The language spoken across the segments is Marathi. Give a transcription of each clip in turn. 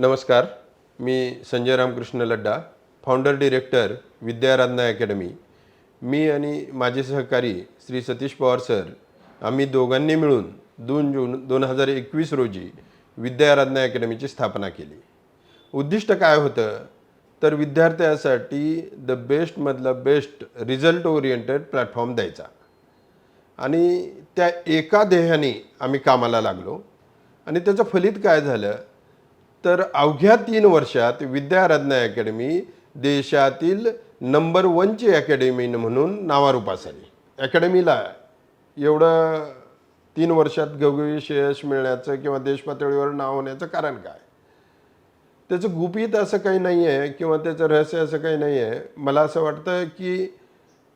नमस्कार मी Sanjay Ramkrishna Ladda founder director Vidyaradhana academy मी आणि माझे सहकारी श्री सतीश पवार सर आम्ही दोघांनी मिळून दोन जून दोन हजार एकवीस रोजी विद्याराधना अकॅडमीची स्थापना केली. उद्दिष्ट काय होतं? तर विद्यार्थ्यासाठी द बेस्टमधलं बेस्ट रिझल्ट ओरिएंटेड प्लॅटफॉर्म द्यायचा. आणि त्या एका ध्येयाने आम्ही कामाला लागलो. आणि त्याचं फलित काय झालं? तर अवघ्या तीन वर्षात विद्याराधना अकॅडमी देशातील नंबर वनची अकॅडमी म्हणून नावारूपास आली. अकॅडमीला एवढं तीन वर्षात गवगवीश यश मिळण्याचं किंवा देशपातळीवर नाव होण्याचं कारण काय? त्याचं गुपित असं काही नाही आहे किंवा त्याचं रहस्य असं काही नाही आहे मला असं वाटतं की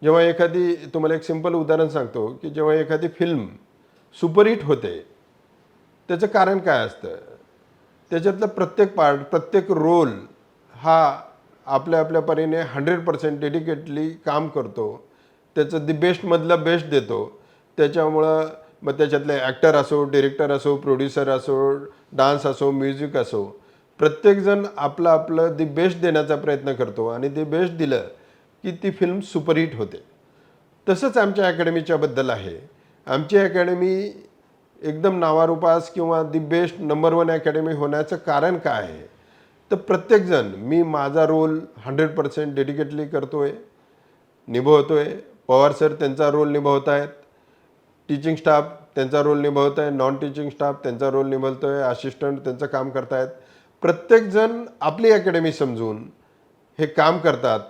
जेव्हा एखादी तुम्हाला एक सिंपल उदाहरण सांगतो की जेव्हा एखादी फिल्म सुपरहिट होते त्याचं कारण काय असतं? त्याच्यातलं प्रत्येक पार्ट प्रत्येक रोल हा आपल्या आपल्या परीने हंड्रेड पर्सेंट डेडिकेटली काम करतो. त्याचं दी बेस्टमधलं बेस्ट देतो. त्याच्यामुळं मग त्याच्यातले ॲक्टर असो डिरेक्टर असो प्रोड्युसर असो डान्स असो म्युझिक असो प्रत्येकजण आपलं आपलं दी बेस्ट देण्याचा प्रयत्न करतो आणि ते बेस्ट दिलं की ती फिल्म सुपरहिट होते. तसंच आमच्या अकॅडमीच्याबद्दल आहे. आमची अकॅडमी एकदम नावारूपास किंवा the best number one academy होण्याचं कारण काय आहे? तर प्रत्येकजण मी माझा रोल हंड्रेड पर्सेंट डेडिकेटली करतो आहे निभवतो आहे पवार सर त्यांचा रोल निभवत आहेत टीचिंग स्टाफ त्यांचा रोल निभवत आहे नॉन टीचिंग स्टाफ त्यांचा रोल निभवतो आहे असिस्टंट त्यांचं काम करतायत. प्रत्येकजण आपली अकॅडमी समजून हे काम करतात.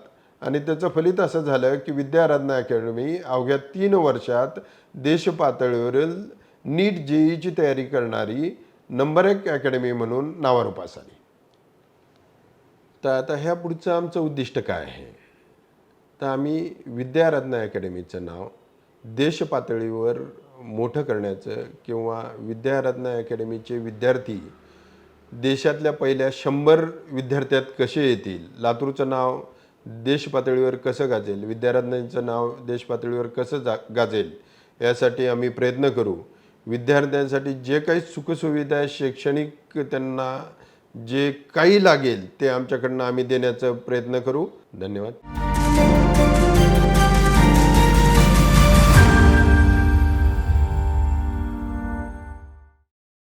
आणि त्याचं फलित असं झालं की विद्याराधना अकॅडमी अवघ्या तीन वर्षात देशपातळीवरील नीट जेईची तयारी करणारी नंबर एक अकॅडमी म्हणून नावारूपास आली तर आता ह्या पुढचं आमचं उद्दिष्ट काय आहे? तर आम्ही विद्यारत्न अकॅडमीचं नाव देशपातळीवर मोठं करण्याचं किंवा विद्यारत्न अकॅडमीचे विद्यार्थी देशातल्या पहिल्या शंभर विद्यार्थ्यात कसे येतील? लातूरचं नाव देशपातळीवर कसं गाजेल? विद्यारत्नांचं नाव देशपातळीवर कसं जा गाजेल? यासाठी आम्ही प्रयत्न करू. विद्यार्थ्यांसाठी जे काही सुखसुविधा शैक्षणिक त्यांना जे काही लागेल ते आमच्याकडनं आम्ही देण्याचा प्रयत्न करू. धन्यवाद.